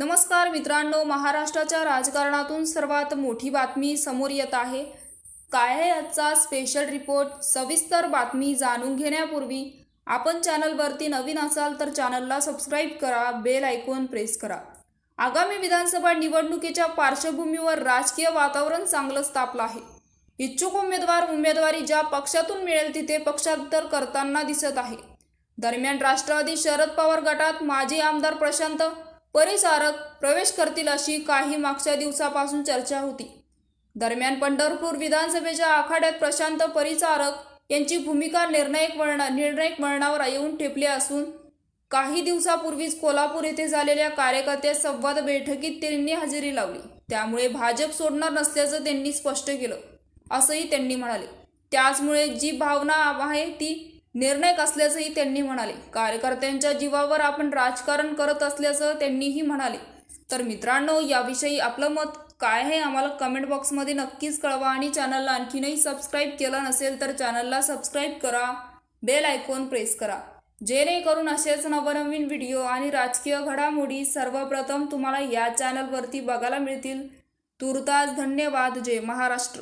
नमस्कार मित्रांनो महाराष्ट्राच्या राजकारणातून सर्वात मोठी बातमी समोर येत आहे. काय आहे आजचा स्पेशल रिपोर्ट सविस्तर बातमी जाणून घेण्यापूर्वी आपण चॅनलवरती नवीन असाल तर चॅनलला सबस्क्राईब करा बेल आयकॉन प्रेस करा. आगामी विधानसभा निवडणुकीच्या पार्श्वभूमीवर राजकीय वातावरण चांगलंच तापलं आहे. इच्छुक उमेदवार उमेदवारी ज्या पक्षातून मिळेल तिथे पक्षांतर करताना दिसत आहे. दरम्यान राष्ट्रवादी शरद पवार गटात माजी आमदार प्रशांत परिसारक प्रवेश करतील अशी काही मागच्या दिवसापासून चर्चा होती. दरम्यान पंढरपूर विधानसभेच्या आखाड्यात प्रशांत परिचारक यांची भूमिका निर्णायक वळणा निर्णायक वळणावर येऊन ठेपली असून काही दिवसापूर्वीच कोल्हापूर येथे झालेल्या कार्यकर्त्या संवाद बैठकीत त्यांनी हजेरी लावली. त्यामुळे भाजप सोडणार नसल्याचं त्यांनी स्पष्ट केलं. असंही त्यांनी म्हणाले. त्याचमुळे जी भावना आहे ती निर्णायक असल्याचंही त्यांनी म्हणाले. कार्यकर्त्यांच्या जीवावर आपण राजकारण करत असल्याचं त्यांनीही म्हणाले. तर मित्रांनो याविषयी आपलं मत काय आहे आम्हाला कमेंट बॉक्समध्ये नक्कीच कळवा आणि चॅनलला आणखीनही सबस्क्राईब केलं नसेल तर चॅनलला सबस्क्राईब करा. बेल आयकॉन प्रेस करा. जेणेकरून असेच नवनवीन व्हिडिओ आणि राजकीय घडामोडी सर्वप्रथम तुम्हाला या चॅनलवरती बघायला मिळतील. तुर्तास धन्यवाद. जय महाराष्ट्र.